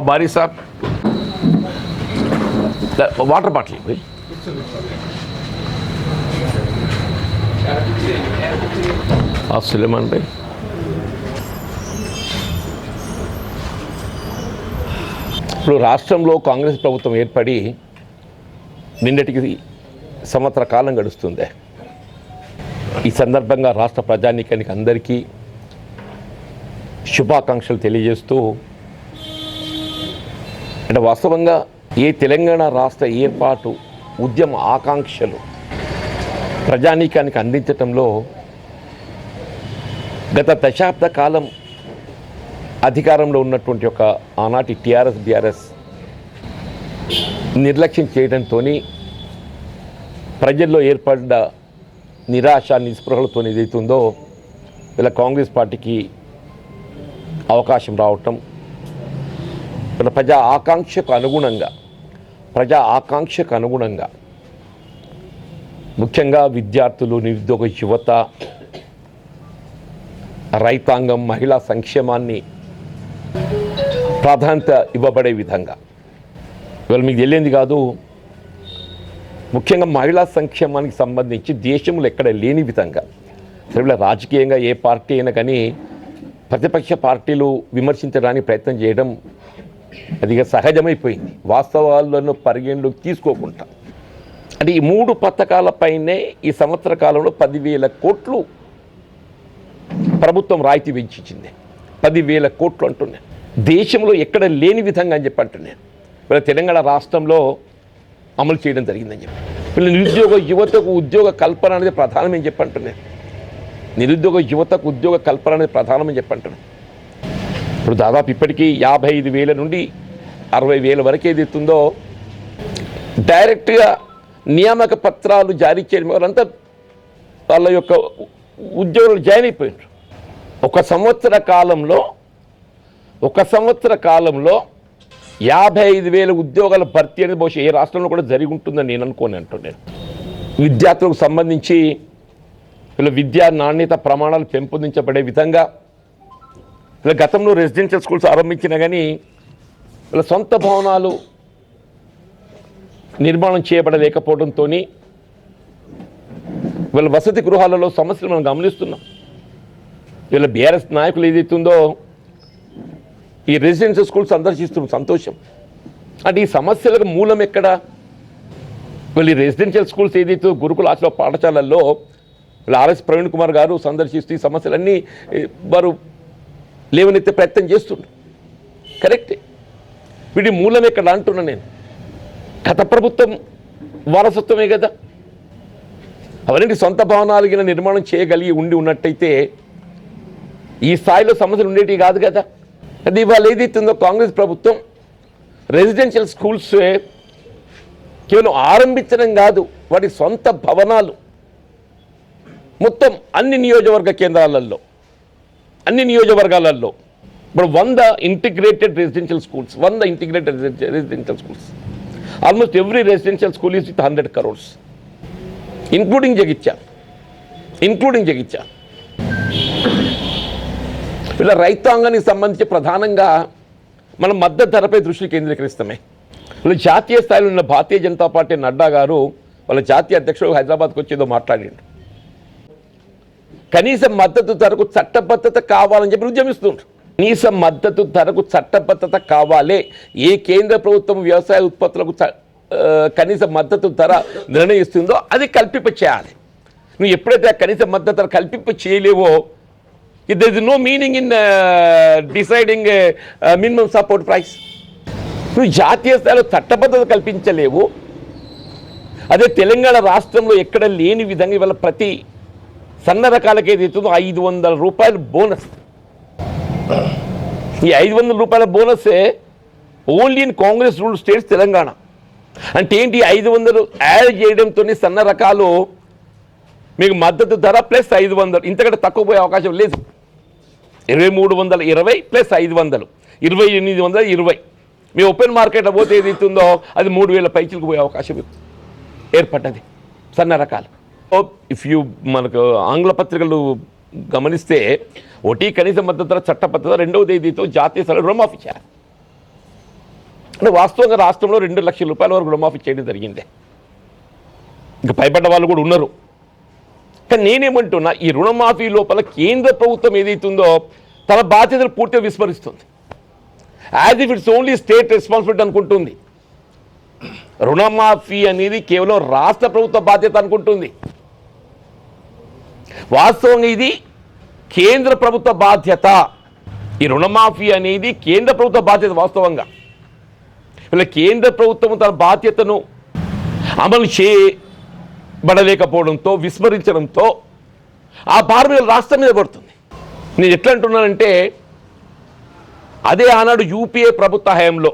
భారీ sir water bottle water bottle. Will? Ah, ఇప్పుడు రాష్ట్రంలో కాంగ్రెస్ ప్రభుత్వం ఏర్పడి నిన్నటికి సంవత్సర కాలం గడుస్తుంది ఈ సందర్భంగా రాష్ట్ర ప్రజానీకానికి అందరికీ శుభాకాంక్షలు తెలియజేస్తూ అంటే వాస్తవంగా ఏ తెలంగాణ రాష్ట్ర ఏర్పాటు ఉద్యమ ఆకాంక్షలు ప్రజానీకానికి అందించటంలో గత దశాబ్ద కాలం అధికారంలో ఉన్నటువంటి ఒక ఆనాటి టీఆర్ఎస్ బీఆర్ఎస్ నిర్లక్ష్యం చేయడంతో ప్రజల్లో ఏర్పడ్డ నిరాశ నిస్పృహలతో ఏదైతుందో ఇలా కాంగ్రెస్ పార్టీకి అవకాశం రావటం ప్రజా ఆకాంక్షకు అనుగుణంగా ప్రజా ఆకాంక్షకు అనుగుణంగా ముఖ్యంగా విద్యార్థులు నిరుద్యోగ యువత రైతాంగం మహిళా సంక్షేమాన్ని ప్రాధాన్యత ఇవ్వబడే విధంగా. ఇవాళ మీకు తెలియంది కాదు ముఖ్యంగా మహిళా సంక్షేమానికి సంబంధించి దేశంలో ఎక్కడ లేని విధంగా సరే రాజకీయంగా ఏ పార్టీ అయినా కానీ ప్రతిపక్ష పార్టీలు విమర్శించడానికి ప్రయత్నం చేయడం అది సహజమైపోయింది. వాస్తవాలను పరిగణలోకి తీసుకోకుండా. అంటే ఈ మూడు పథకాలపైనే ఈ సంవత్సర కాలంలో పదివేల కోట్లు ప్రభుత్వం రాయితీ పెంచింది పదివేల కోట్లు అంటున్నాను దేశంలో ఎక్కడ లేని విధంగా అని చెప్పి అంటున్నాను వీళ్ళ తెలంగాణ రాష్ట్రంలో అమలు చేయడం జరిగిందని చెప్పి. వీళ్ళ నిరుద్యోగ యువతకు ఉద్యోగ కల్పన అనేది ప్రధానమని చెప్పి అంటున్నాను నిరుద్యోగ యువతకు ఉద్యోగ కల్పన అనేది ప్రధానమని చెప్పి అంటున్నాను ఇప్పుడు దాదాపు ఇప్పటికీ యాభై ఐదు వేల నుండి అరవై వేల వరకు ఏది డైరెక్ట్గా నియామక పత్రాలు జారీ చేయడం వాళ్ళంతా వాళ్ళ యొక్క ఉద్యోగులు జాయిన్ అయిపోయినారు. ఒక సంవత్సర కాలంలో ఒక సంవత్సర కాలంలో యాభై ఐదు వేల ఉద్యోగాల భర్తీ అనేది బహుశా ఏ రాష్ట్రంలో కూడా జరిగి ఉంటుందని నేను అనుకోని అంటున్నాను విద్యార్థులకు సంబంధించి వీళ్ళ విద్యా నాణ్యత ప్రమాణాలు పెంపొందించబడే విధంగా ఇలా గతంలో రెసిడెన్షియల్ స్కూల్స్ ఆరంభించినా కానీ ఇలా సొంత భవనాలు నిర్మాణం చేయబడలేకపోవడంతో వీళ్ళ వసతి గృహాలలో సమస్యలు మనం గమనిస్తున్నాం. వీళ్ళ బీఆర్ఎస్ నాయకులు ఏదైతుందో ఈ రెసిడెన్షియల్ స్కూల్ సందర్శిస్తున్నాం సంతోషం. అంటే ఈ సమస్యలకు మూలం ఎక్కడ? వీళ్ళు రెసిడెన్షియల్ స్కూల్స్ ఏదైతే గురుకుల ఆశ్రమ పాఠశాలల్లో వీళ్ళ ఆర్ఎస్ ప్రవీణ్ కుమార్ గారు సందర్శిస్తూ ఈ సమస్యలన్నీ వారు లేవనెత్తే ప్రయత్నం చేస్తుండు. కరెక్టే వీడి మూలం ఎక్కడ అంటున్నా నేను. గత ప్రభుత్వం వారసత్వమే కదా. అవన్నీ సొంత భవనాలు నిర్మాణం చేయగలిగి ఉండి ఉన్నట్టయితే ఈ స్థాయిలో సమస్యలు ఉండేటివి కాదు కదా. అది ఇవాళ ఏదైతుందో కాంగ్రెస్ ప్రభుత్వం రెసిడెన్షియల్ స్కూల్స్ కేవలం ఆరంభించడం కాదు వాటి సొంత భవనాలు మొత్తం అన్ని నియోజకవర్గ కేంద్రాలలో అన్ని నియోజకవర్గాలలో. ఇప్పుడు వంద ఇంటిగ్రేటెడ్ రెసిడెన్షియల్ స్కూల్స్ వంద integrated residential schools almost every residential school is with hundred crores including Jagtial including Jagtial ఇలా రైతాంగానికి సంబంధించి ప్రధానంగా మనం మద్దతు ధరపై దృష్టి కేంద్రీకరిస్తామే. వాళ్ళు జాతీయ స్థాయిలో ఉన్న భారతీయ జనతా పార్టీ నడ్డా గారు వాళ్ళ జాతీయ అధ్యక్షుడు హైదరాబాద్కి వచ్చేదో మాట్లాడిండు. కనీస మద్దతు ధరకు చట్టబద్ధత కావాలని చెప్పి ఉద్యమిస్తుంటారు కనీస మద్దతు ధరకు చట్టబద్ధత కావాలే. ఏ కేంద్ర ప్రభుత్వం వ్యవసాయ ఉత్పత్తులకు కనీస మద్దతు ధర నిర్ణయిస్తుందో అది కల్పింప చేయాలి. నువ్వు ఎప్పుడైతే కనీస మద్దతు ధర కల్పింప చేయలేవో there is no meaning in deciding minimum support price నువ్వు జాతీయ స్థాయిలో చట్టబద్ధత కల్పించలేవు. అదే తెలంగాణ రాష్ట్రంలో ఎక్కడ లేని విధంగా ఇవాళ ప్రతి సన్న రకాలకి ఏది ఇస్తుందో ఐదు వందల రూపాయలు బోనస్. ఈ ఐదు వందల రూపాయల బోనసే only in Congress rule states Telangana. అంటే ఏంటి ఐదు వందలు యాడ్ చేయడంతో సన్న రకాలు మీకు మద్దతు ధర ప్లస్ ఐదు వందలు. ఇంతకంటే తక్కువ పోయే అవకాశం లేదు. ఇరవై మూడు వందల ఇరవై ప్లస్ ఐదు వందలు. ఇరవై ఎనిమిది వందల ఇరవై. మీ ఓపెన్ మార్కెట్లో పోతే ఏది ఇస్తుందో అది మూడు వేల పైచులకు పోయే అవకాశం ఏర్పడ్డది. సన్న రకాలు. Oh, ఇఫ్ యూ మనకు ఆంగ్ల పత్రికలు గమనిస్తే ఒకటి కనీస మద్దతు ధర చట్టబద్ధత రెండవ తేదీతో జాతీయ స్థాయిలో రుణమాఫీ చేయాలి. అంటే వాస్తవంగా రాష్ట్రంలో రెండు లక్షల రూపాయల వరకు రుణమాఫీ చేయడం జరిగింది. ఇంకా భయపడ్డ వాళ్ళు కూడా ఉన్నారు. కానీ నేనేమంటున్నా ఈ రుణమాఫీ లోపల కేంద్ర ప్రభుత్వం ఏదైతుందో తన బాధ్యతలు పూర్తిగా విస్మరిస్తుంది. As if it's only state responsibility అనుకుంటుంది. రుణమాఫీ అనేది కేవలం రాష్ట్ర ప్రభుత్వ బాధ్యత అనుకుంటుంది. వాస్తవంగా ఇది కేంద్ర ప్రభుత్వ బాధ్యత. ఈ రుణమాఫీ అనేది కేంద్ర ప్రభుత్వ బాధ్యత వాస్తవంగా. ఇలా కేంద్ర ప్రభుత్వం తన బాధ్యతను అమలు చేయబడలేకపోవడంతో విస్మరించడంతో ఆ భారం మీద రాష్ట్రం మీద పడుతుంది. నేను ఎట్లా అంటున్నానంటే అదే ఆనాడు యూపీఏ ప్రభుత్వ హయాంలో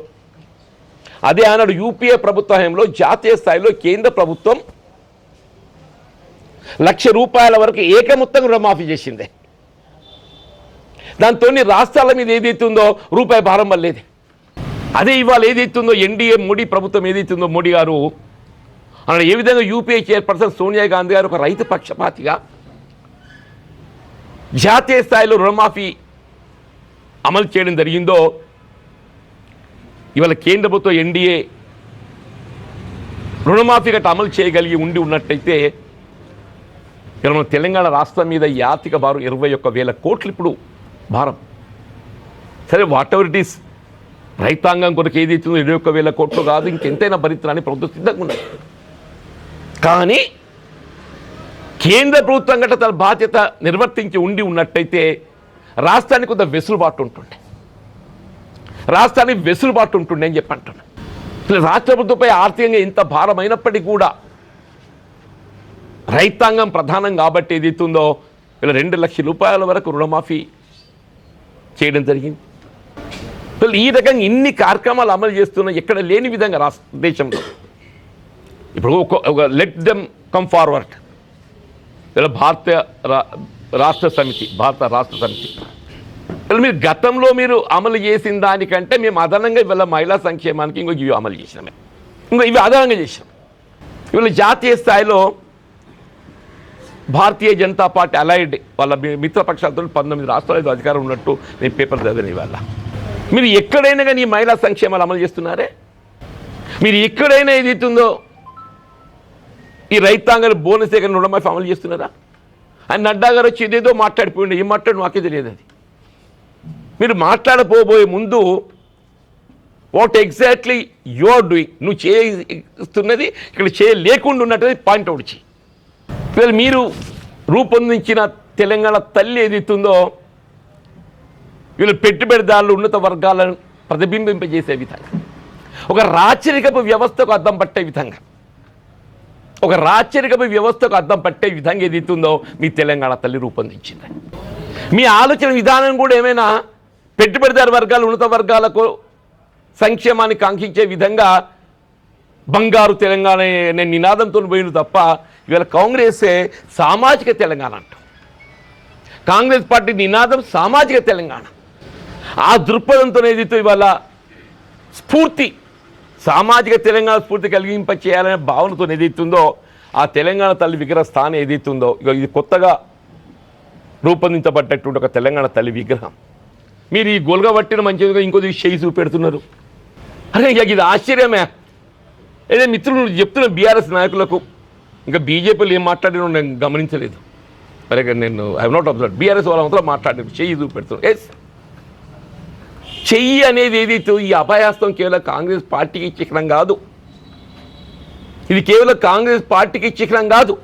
అదే ఆనాడు యూపీఏ ప్రభుత్వ జాతీయ స్థాయిలో కేంద్ర ప్రభుత్వం లక్ష రూపాయల వరకు ఏకముత్తం రుణమాఫీ చేసింది. దాంతో రాష్ట్రాల మీద ఏదైతుందో రూపాయి భారం వల్లేది అదే ఇవాళ ఏదైతుందో ఎన్డీఏ మోడీ ప్రభుత్వం ఏదైతుందో మోడీ గారు అన్నాడు ఏ విధంగా యూపీఐ చైర్పర్సన్ సోనియా గాంధీ గారు ఒక రైతు పక్షపాతిగా జాతీయ స్థాయిలో రుణమాఫీ అమలు చేయడం జరిగిందో ఇవాళ కేంద్ర ప్రభుత్వం ఎన్డీఏ రుణమాఫీ గట్ట అమలు చేయగలిగి ఉండి ఉన్నట్టయితే ఇవాళ మన తెలంగాణ రాష్ట్రం మీద ఈ ఆర్థిక భారం ఇరవై ఒక్క వేల కోట్లు ఇప్పుడు భారం. సరే వాట్ ఎవర్ ఇట్ ఈస్ రైతాంగం కొరకు ఏదైతుందో ఇరవై ఒక్క వేల కోట్లు కాదు ఇంకెంతైనా భరించడానికి ప్రభుత్వం సిద్ధంగా ఉన్నది. కానీ కేంద్ర ప్రభుత్వం గట్ట తన బాధ్యత నిర్వర్తించి ఉండి ఉన్నట్టయితే రాష్ట్రానికి కొంత వెసులుబాటు ఉంటుండే. రాష్ట్రానికి వెసులుబాటు ఉంటుండే అని చెప్పి అంటున్నాను రాష్ట్ర ప్రభుత్వంపై ఆర్థికంగా ఇంత భారమైనప్పటికీ కూడా రైతాంగం ప్రధానం కాబట్టి ఏది ఏదైతుందో ఇలా రెండు లక్షల రూపాయల వరకు రుణమాఫీ చేయడం జరిగింది. అసలు ఈ రకంగా ఇన్ని కార్యక్రమాలు అమలు చేస్తున్న ఎక్కడ లేని విధంగా రాష్ట్ర దేశంలో. ఇప్పుడు ఒక లెట్ దెమ్ కమ్ ఫార్వర్డ్ ఇలా భారత రా- రాష్ట్ర సమితి భారత రాష్ట్ర సమితి. ఇలా మీరు గతంలో మీరు అమలు చేసిన దానికంటే మేము అదనంగా ఇవాళ మహిళా సంక్షేమానికి ఇంకో ఇవి అమలు చేసినామే ఇంకో ఇవి అదనంగా చేసినాం. ఇవాళ జాతీయ స్థాయిలో భారతీయ జనతా పార్టీ అలైడ్ వాళ్ళ మిత్రపక్షాలతో పంతొమ్మిది రాష్ట్రాలు అధికారం ఉన్నట్టు నేను పేపర్ చదివాను ఇవాళ. మీరు ఎక్కడైనా కానీ ఈ మహిళా సంక్షేమాలు అమలు చేస్తున్నారే? మీరు ఎక్కడైనా ఏది ఈ రైతాంగాలు బోనస్ దగ్గర రుణమాఫీ అమలు చేస్తున్నారా? ఆయన నడ్డా గారు వచ్చి ఏదేదో మాట్లాడిపోయింది ఏం మాట్లాడు నాకే తెలియదు అది. మీరు మాట్లాడపోబోయే ముందు what exactly you are doing నువ్వు చేస్తున్నది ఇక్కడ చేయలేకుండా ఉన్నట్టు పాయింట్ అవుట్ చేయి ఇవాళ మీరు రూపొందించిన తెలంగాణ తల్లి ఏదైతుందో వీళ్ళు పెట్టుబడిదారులు ఉన్నత వర్గాలను ప్రతిబింబింపజేసే విధంగా ఒక రాచరికపు వ్యవస్థకు అర్థం పట్టే విధంగా ఒక రాచరికపు వ్యవస్థకు అర్థం పట్టే విధంగా ఏదైతుందో మీ తెలంగాణ తల్లి రూపొందించింది. మీ ఆలోచన విధానం కూడా ఏమైనా పెట్టుబడిదారు వర్గాలు ఉన్నత వర్గాలకు సంక్షేమాన్ని కాంక్షించే విధంగా బంగారు తెలంగాణ అనే నినాదంతో పోయిన తప్ప ఇవాళ కాంగ్రెసే సామాజిక తెలంగాణ అంటాం. కాంగ్రెస్ పార్టీ నినాదం సామాజిక తెలంగాణ. ఆ దృక్పథంతో ఏదైతే ఇవాళ స్ఫూర్తి సామాజిక తెలంగాణ స్ఫూర్తి కలిగింప చేయాలనే భావనతో ఏదైతుందో ఆ తెలంగాణ తల్లి విగ్రహ స్థానం ఏదైతుందో ఇది కొత్తగా రూపొందించబడ్డటువంటి ఒక తెలంగాణ తల్లి విగ్రహం. మీరు ఈ గొలగ పట్టిన మంచిగా ఇంకొద్ది చేయి చూపెడుతున్నారు. అరే ఇక ఇది ఆశ్చర్యమే. అదే మిత్రులు చెప్తున్న బీఆర్ఎస్ నాయకులకు ఇంకా బీజేపీలు ఏం మాట్లాడినో నేను గమనించలేదు. మరి నేను ఐ నాట్ అబ్జర్వ్ బీఆర్ఎస్ వాళ్ళ మాత్రం మాట్లాడారు చెయ్యి చూపెడుతున్నారు. ఎస్ చెయ్యి అనేది ఏదైతే ఈ అభయాస్తం కేవలం కాంగ్రెస్ పార్టీకి చిహ్నం కాదు. ఇది కేవలం కాంగ్రెస్ పార్టీకి చిహ్నం కాదు.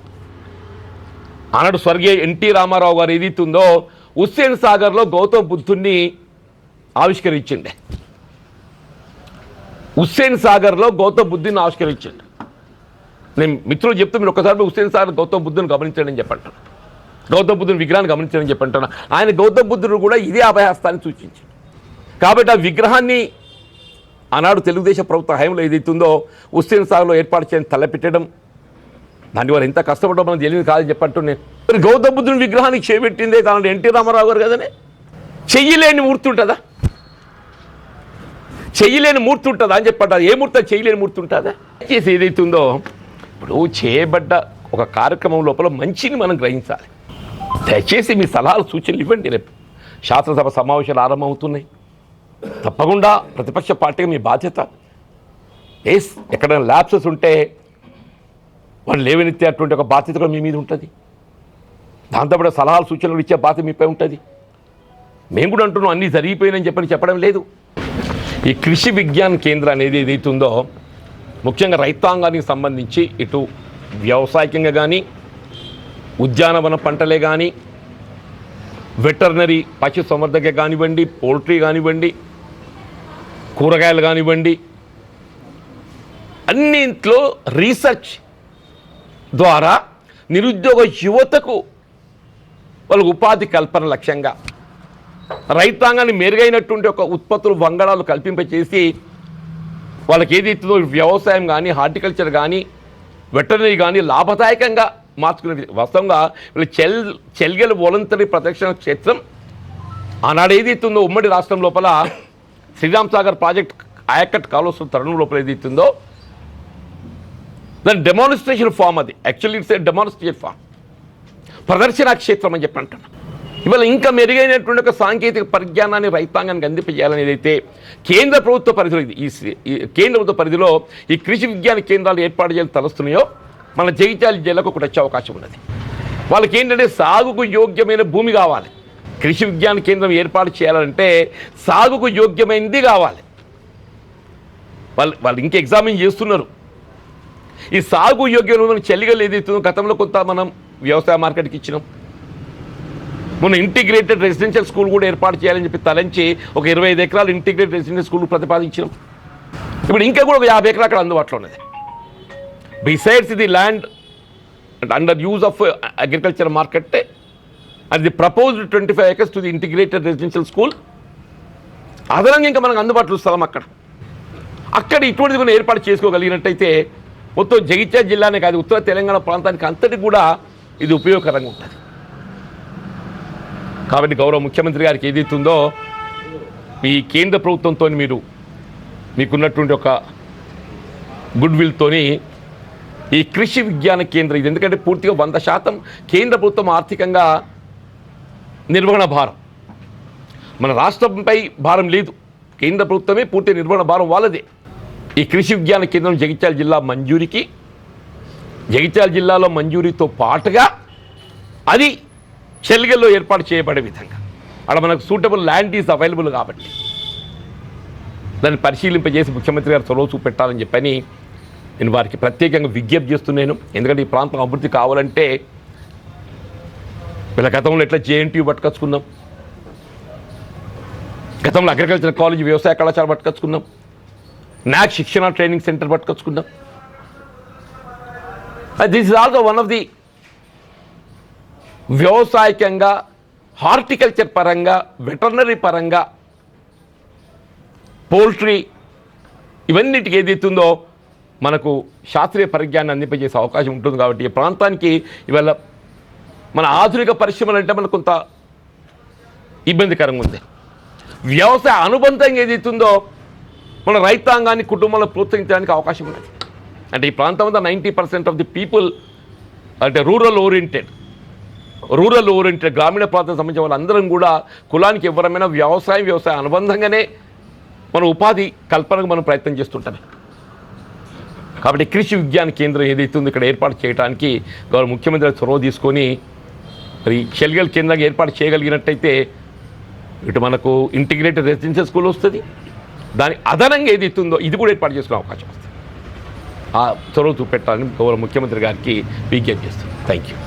ఆనాడు స్వర్గీయ ఎన్టీ రామారావు గారు ఏదైతుందో హుస్సేన్ సాగర్లో గౌతమ్ బుద్ధుణ్ణి ఆవిష్కరించిండే. హుస్సేన్ సాగర్లో గౌతమ్ బుద్ధుని ఆవిష్కరించండి. నేను మిత్రులు చెప్తే మీరు ఒకసారి హుస్సేన్ సాగర్ గౌతమ్ బుద్ధుని గమనించండి అని చెప్పంటాను గౌతమ్ బుద్ధుని విగ్రహాన్ని గమనించండి చెప్పంటాను ఆయన గౌతమ్ బుద్ధుడు కూడా ఇదే అభయహస్తాన్ని సూచించింది కాబట్టి ఆ విగ్రహాన్ని ఆనాడు తెలుగుదేశం ప్రభుత్వ హయంలో ఏదైతుందో హుస్సేన్ సాగర్లో ఏర్పాటు చేయని తలపెట్టడం దానివల్ల ఇంత ఎంత కష్టపడడం మనం తెలియదు కాదని చెప్పట్టు నేను మరి గౌతమ బుద్ధుని విగ్రహానికి చేపెట్టిందే కానీ ఎన్టీ రామారావు గారు కదనే? చెయ్యలేని మూర్తి ఉంటుందా? చెయ్యలేని మూర్తి ఉంటుందా అని చెప్పంటారు. ఏ మూర్తి చెయ్యలేని చేయలేని మూర్తి ఉంటుందా? చేసి ఏదైతుందో ఇప్పుడు చేయబడ్డ ఒక కార్యక్రమం లోపల మంచిని మనం గ్రహించాలి. దయచేసి మీ సలహాలు సూచనలు ఇవ్వండి రేపు. శాసనసభ సమావేశాలు ఆరంభమవుతున్నాయి. తప్పకుండా ప్రతిపక్ష పార్టీగా మీ బాధ్యత. ఎస్ ఎక్కడైనా ల్యాబ్సెస్ ఉంటే వాళ్ళు లేవనెత్తేటువంటి ఒక బాధ్యత కూడా మీ మీద ఉంటుంది. దాంతోపాటు సలహాలు సూచనలు ఇచ్చే బాధ్యత మీపై ఉంటుంది. మేము కూడా అంటున్నాం అన్నీ జరిగిపోయినని చెప్పని చెప్పడం లేదు. ఈ కృషి విజ్ఞాన కేంద్రం అనేది ఏదైతుందో ఉందో ముఖ్యంగా రైతాంగానికి సంబంధించి ఇటు వ్యవసాయకంగా కానీ ఉద్యానవన పంటలే కానీ వెటర్నరీ పశు సంవర్ధక కానివ్వండి పోల్ట్రీ కానివ్వండి కూరగాయలు కానివ్వండి అన్నింట్లో రీసెర్చ్ ద్వారా నిరుద్యోగ యువతకు వాళ్ళకు ఉపాధి కల్పన లక్ష్యంగా రైతాంగాన్ని మెరుగైనటువంటి ఒక ఉత్పత్తులు వంగడాలు కల్పింపచేసి వాళ్ళకి ఏదైతుందో వ్యవసాయం కానీ హార్టికల్చర్ కానీ వెటర్నరీ కానీ లాభదాయకంగా మార్చుకునే వాస్తవంగా వీళ్ళు చెల్ చెల్గెల వాలంటరీ ప్రదక్షిణ క్షేత్రం ఆనాడు ఏదైతుందో ఉమ్మడి రాష్ట్రం లోపల శ్రీరామ్ సాగర్ ప్రాజెక్ట్ ఆయకట్ కాలువ తరుణం లోపల ఏదైతుందో దాని డెమానిస్ట్రేషన్ ఫామ్ అది. Actually it's a demonstration form ప్రదర్శన క్షేత్రం అని చెప్పి అంటున్నాను ఇవాళ ఇంకా మెరుగైనటువంటి ఒక సాంకేతిక పరిజ్ఞానాన్ని రైతాంగానికి అందింపజేయాలని ఏదైతే కేంద్ర ప్రభుత్వ పరిధిలో ఇది ఈ ఈ కేంద్ర ప్రభుత్వ పరిధిలో ఈ కృషి విజ్ఞాన కేంద్రాలు ఏర్పాటు చేయాలని తలస్తున్నాయో మన జగిత్యాల జిల్లాకు ఒకటి వచ్చే అవకాశం ఉన్నది. వాళ్ళకి ఏంటంటే సాగుకు యోగ్యమైన భూమి కావాలి. కృషి విజ్ఞాన కేంద్రం ఏర్పాటు చేయాలంటే సాగుకు యోగ్యమైనది కావాలి. వాళ్ళు వాళ్ళు ఇంకా ఎగ్జామిన్ చేస్తున్నారు. ఈ సాగు యోగ్యమైన చెల్లిగలు ఏదైతుందో గతంలో కొంత మనం వ్యవసాయ మార్కెట్కి ఇచ్చినాం. మొన్న ఇంటిగ్రేటెడ్ రెసిడెన్షియల్ స్కూల్ కూడా ఏర్పాటు చేయాలని చెప్పి తలంచి ఒక ఇరవై ఐదు ఎకరాలు ఇంటిగ్రేటెడ్ రెసిడెన్షియల్ స్కూల్ ప్రతిపాదించినాం. ఇప్పుడు ఇంకా కూడా ఒక యాభై ఎకరాలు అక్కడ అందుబాటులో ఉన్నది. Besides the land under use of agriculture market and the proposed twenty five acres to the integrated residential school అదనంగా ఇంకా మనకు అందుబాటులో స్థలం అక్కడ. అక్కడ ఇటువంటిది మనం ఏర్పాటు చేసుకోగలిగినట్టయితే మొత్తం జగిత్యాల జిల్లానే కాదు ఉత్తర తెలంగాణ ప్రాంతానికి అంతటి కూడా ఇది ఉపయోగకరంగా ఉంటుంది. కాబట్టి గౌరవ ముఖ్యమంత్రి గారికి ఏదైతుందో ఈ కేంద్ర ప్రభుత్వంతో మీరు మీకున్నటువంటి ఒక గుడ్ విల్తోని ఈ కృషి విజ్ఞాన కేంద్రం ఇది. ఎందుకంటే పూర్తిగా వంద శాతం కేంద్ర ప్రభుత్వం ఆర్థికంగా నిర్వహణ భారం. మన రాష్ట్రంపై భారం లేదు. కేంద్ర ప్రభుత్వమే పూర్తి నిర్వహణ భారం వాళ్ళదే. ఈ కృషి విజ్ఞాన కేంద్రం జగిత్యాల జిల్లా మంజూరికి జగిత్యాల జిల్లాలో మంజూరితో పాటుగా అది చెల్గల్లో ఏర్పాటు చేయబడే విధంగా. అక్కడ మనకు సూటబుల్ ల్యాండ్ ఈజ్ అవైలబుల్ కాబట్టి. దాన్ని పరిశీలింపజేసి ముఖ్యమంత్రి గారు చొరవ చూపెట్టాలని చెప్పని నేను వారికి ప్రత్యేకంగా విజ్ఞప్తి చేస్తున్నాను. ఎందుకంటే ఈ ప్రాంతం అభివృద్ధి కావాలంటే వీళ్ళ గతంలో ఎట్లా జేఎన్టీ పట్టుకొచ్చుకున్నాం గతంలో అగ్రికల్చర్ కాలేజ్ వ్యవసాయ కళాశాల పట్టుకొచ్చుకున్నాం నాకు శిక్షణ training centre పట్టుకొచ్చుకుందాం this is also one of the వ్యవసాయకంగా horticulture పరంగా వెటర్నరీ పరంగా పోల్ట్రీ ఇవన్నిటికి ఏదైతుందో మనకు శాస్త్రీయ పరిజ్ఞాన్ని అందింపజేసే అవకాశం ఉంటుంది కాబట్టి ఈ ప్రాంతానికి ఇవాళ మన ఆధునిక పరిశ్రమలు అంటే మనకు కొంత ఇబ్బందికరంగా ఉంది. వ్యవసాయ అనుబంధంగా ఏదైతుందో మన రైతాంగాన్ని కుటుంబంలో ప్రోత్సహించడానికి అవకాశం ఉన్నది. అంటే ఈ ప్రాంతం అంతా ninety percent of the people అంటే రూరల్ ఓరియంటెడ్ రూరల్ ఓరియంటెడ్ గ్రామీణ ప్రాంతానికి సంబంధించిన వాళ్ళందరం కూడా కులానికి ఎవరమైనా వ్యవసాయం వ్యవసాయ అనుబంధంగానే మన ఉపాధి కల్పనకు మనం ప్రయత్నం చేస్తుంటాం. కాబట్టి కృషి విజ్ఞాన కేంద్రం ఏదైతే ఉందో ఇక్కడ ఏర్పాటు చేయడానికి గౌరవ ముఖ్యమంత్రి చొరవ తీసుకొని మరి షెల్గల్ కేంద్రంగా ఏర్పాటు చేయగలిగినట్టయితే ఇటు మనకు ఇంటిగ్రేటెడ్ రెసిడెన్షియల్ స్కూల్ వస్తుంది. దాని అదనంగా ఏది ఉందో ఇది కూడా ఏర్పాటు చేసుకునే అవకాశం వస్తుంది. ఆ చొరవ చూపెట్టాలని గౌరవ ముఖ్యమంత్రి గారికి విజ్ఞప్తి చేస్తుంది థ్యాంక్ యూ